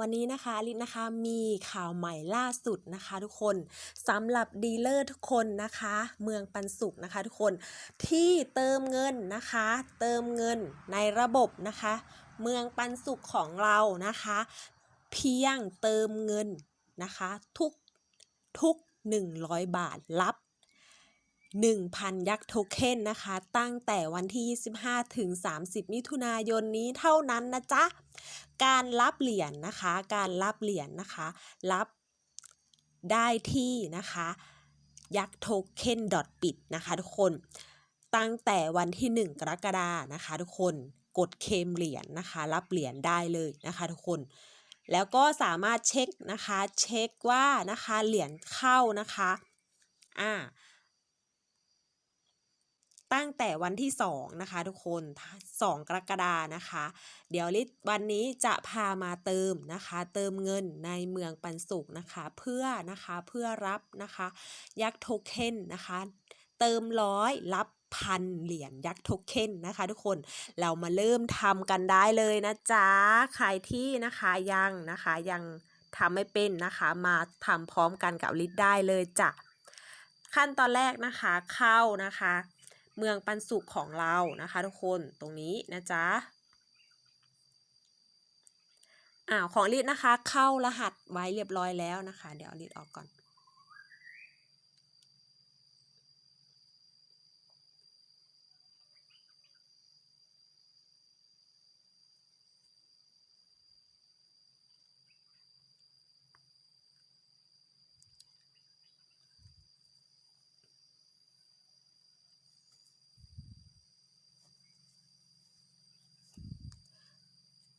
วันนี้นะคะลิศนะคะมีข่าวใหม่ล่าสุดนะคะ ทุกคนสำหรับดีลเลอร์ทุกคนนะคะ เมืองปันสุขนะคะ ทุกคนที่เติมเงินนะคะ เติมเงินในระบบนะคะ เมืองปันสุขของเรานะคะ เพียงเติมเงินนะคะ ทุกทุก100 บาทรับ 1,000 ยักษ์โทเค็นนะคะ ตั้งแต่วันที่ 25 ถึง 30 มิถุนายนนี้เท่านั้นนะจ๊ะ การรับเหรียญนะคะ การรับเหรียญนะคะ รับได้ที่นะคะยักษ์โทเค็นดอทปิดนะคะทุกคน ตั้งแต่วันที่ 1 กรกฎานะคะ ทุกคน กดเคมเหรียญนะคะ รับเหรียญได้เลยนะคะ ทุกคนแล้วก็สามารถเช็คนะคะ เช็คว่านะคะเหรียญเข้านะคะ อ่า ตั้งแต่วันที่ 2 นะคะ ทุกคน 2 กรกฎานะคะ เดี๋ยวลิศวันนี้จะพามาเติมนะคะ เติมเงินในเมืองปันสุขนะคะ เพื่อนะคะเพื่อรับนะคะ ยักษ์โทเค็นนะคะ เติมร้อยรับพันเหรียญยักษ์โทเค็นนะคะ ทุกคนเรามาเริ่มทำกันได้เลยนะจ๊ะใครที่นะคะยังนะคะยังทำไม่เป็นนะคะ มาทำพร้อมกันกับลิศได้เลยจ้ะขั้นตอนแรกนะคะเข้านะคะ เมืองปันสุขของเรานะคะทุกคนตรงนี้นะจ๊ะอ่าของลิดนะคะ เข้ารหัสไว้เรียบร้อยแล้วนะคะ เดี๋ยวลิดออกก่อน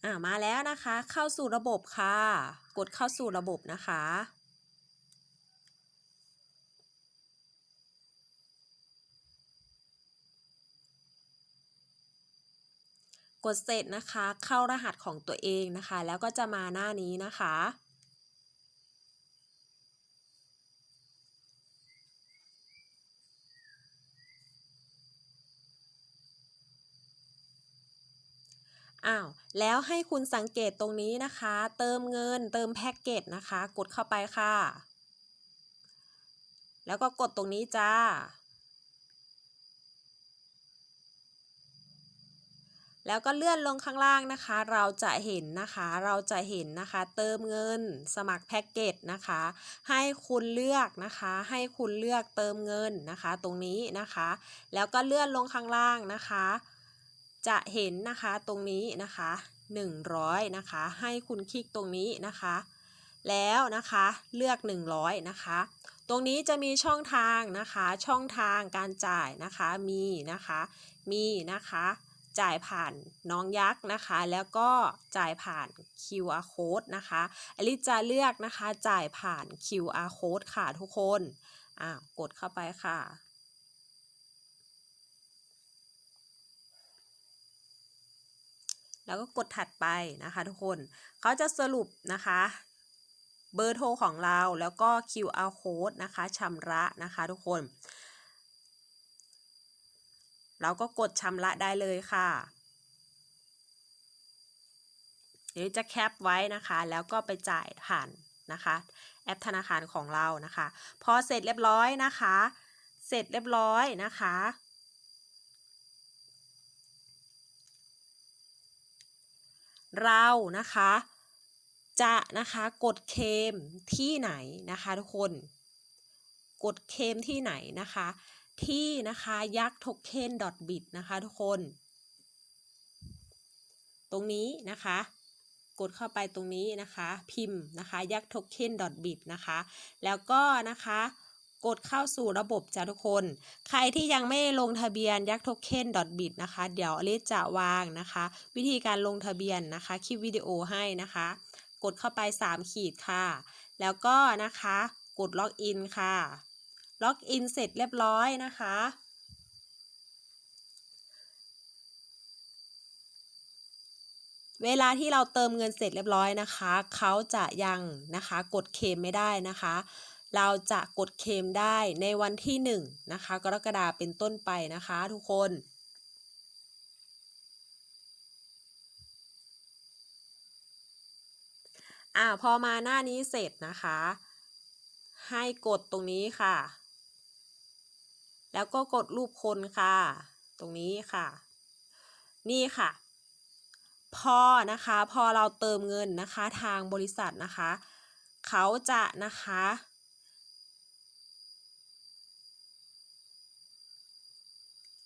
อ่ามาแล้วนะคะ เข้าสู่ระบบค่ะ กดเข้าสู่ระบบนะคะ กดเสร็จนะคะ เข้ารหัสของตัวเองนะคะ แล้วก็จะมาหน้านี้นะคะ อ้าวแล้วให้คุณสังเกตตรงนี้นะคะ เติมเงินเติมแพ็กเกจนะคะ กดเข้าไปค่ะ แล้วก็กดตรงนี้จ้า แล้วก็เลื่อนลงข้างล่างนะคะ เราจะเห็นนะคะ เราจะเห็นนะคะ เติมเงิน สมัครแพ็กเกจนะคะ ให้คุณเลือกนะคะ ให้คุณเลือกเติมเงินนะคะ ตรงนี้นะคะ แล้วก็เลื่อนลงข้างล่างนะคะ จะเห็นนะคะตรงนี้นะคะ 100 นะคะ ให้คุณคลิกตรงนี้นะคะ แล้วนะคะเลือก 100 นะคะ ตรงนี้จะมีช่องทางนะคะ ช่องทางการจ่ายนะคะมีนะคะ มีนะคะจ่ายผ่านน้องยักษ์นะคะ แล้วก็จ่ายผ่าน QR code นะคะอลิซจะเลือกนะคะจ่ายผ่าน QR code ค่ะทุกคนอ่ากดเข้าไปค่ะ แล้วก็กดถัดไปนะคะทุกคนเขาจะสรุปนะคะเบอร์โทรของเราแล้วก็ QR code นะคะชำระนะคะทุกคน เราก็กดชำระได้เลยค่ะ เดี๋ยวจะแคปไว้นะคะ แล้วก็ไปจ่ายผ่านนะคะ แอปธนาคารของเรานะคะ พอเสร็จเรียบร้อยนะคะ เสร็จเรียบร้อยนะคะ เรานะคะ จะนะคะกดเคมที่ไหนนะคะทุกคน กดเคมที่ไหนนะคะ ที่นะคะยักษ์โทเค็นดอทบินะคะทุกคน ตรงนี้นะคะกดเข้าไปตรงนี้นะคะ พิมพ์นะคะยักษ์โทเค็นดอทบินะคะ แล้วก็นะคะ กดเข้าสู่ระบบจ้าทุกคน ใครที่ยังไม่ลงทะเบียนยักษ์โทเค็นดอทบินะคะ เดี๋ยวอลิซจะวางนะคะ วิธีการลงทะเบียนนะคะ คลิปวิดีโอให้นะคะ กดเข้าไป 3 ขีดค่ะ แล้วก็นะคะ กดล็อกอินค่ะ ล็อกอินเสร็จเรียบร้อยนะคะเวลาที่เราเติมเงินเสร็จเรียบร้อยนะคะ เขาจะยังนะคะ กดเคมไม่ได้นะคะ เราจะกดเคมได้ในวันที่1นะคะกรกฎาเป็นต้นไปนะคะทุกคนอ่าพอมาหน้านี้เสร็จนะคะ ให้กดตรงนี้ค่ะ แล้วก็กดรูปคนค่ะ ตรงนี้ค่ะ นี่ค่ะ พอนะคะ พอเราเติมเงินนะคะทางบริษัทนะคะ เขาจะนะคะ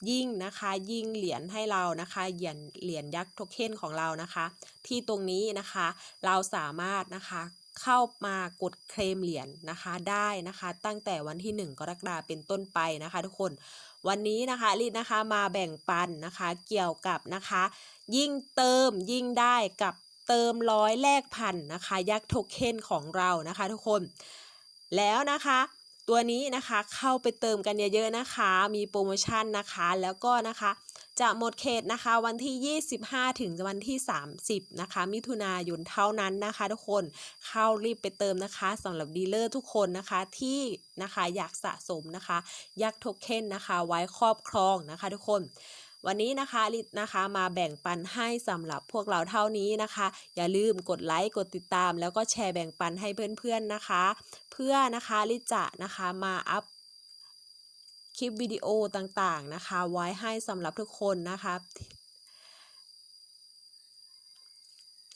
ยิ่งนะคะยิ่งเหรียญให้เรานะคะเหรียญเหรียญยักษ์โทเค็นของเรานะคะ ที่ตรงนี้นะคะเราสามารถนะคะเข้ามากดเคลมเหรียญนะคะได้นะคะ ตั้งแต่วันที่ 1 กรกฎาคมเป็นต้นไปนะคะ ทุกคนวันนี้นะคะลิศนะคะมาแบ่งปันนะคะ เกี่ยวกับนะคะ ยิ่งเติมยิ่งได้กับเติมร้อยแลกพันนะคะ ยักษ์โทเค็นของเรานะคะ ทุกคนแล้วนะคะ ตัวนี้นะคะเข้าไปเติมกันเยอะๆนะคะ มีโปรโมชั่นนะคะแล้วก็นะคะจะหมดเขตนะคะวันที่ 25 ถึงวันที่ 30 นะคะ มิถุนายนเท่านั้นนะคะ ทุกคนเข้ารีบไปเติมนะคะสำหรับดีลเลอร์ทุกคนนะคะที่นะคะอยากสะสมนะคะ ยักษ์โทเค็นนะคะ ไว้ครอบครองนะคะ ทุกคน วันนี้นะคะลิศนะคะมาแบ่งปันให้สำหรับพวกเราเท่านี้นะคะ อย่าลืมกดไลค์กดติดตาม แล้วก็แชร์แบ่งปันให้เพื่อนๆนะคะ เพื่อนะคะลิศจะนะคะมาอัพคลิปวิดีโอต่างๆนะคะ ไว้ให้สำหรับทุกคนนะคะ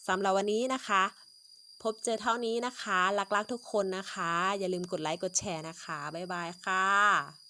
สำหรับวันนี้นะคะ พบเจอเท่านี้นะคะรักๆทุกคนนะคะ อย่าลืมกดไลค์กดแชร์นะคะ บ๊ายบายค่ะ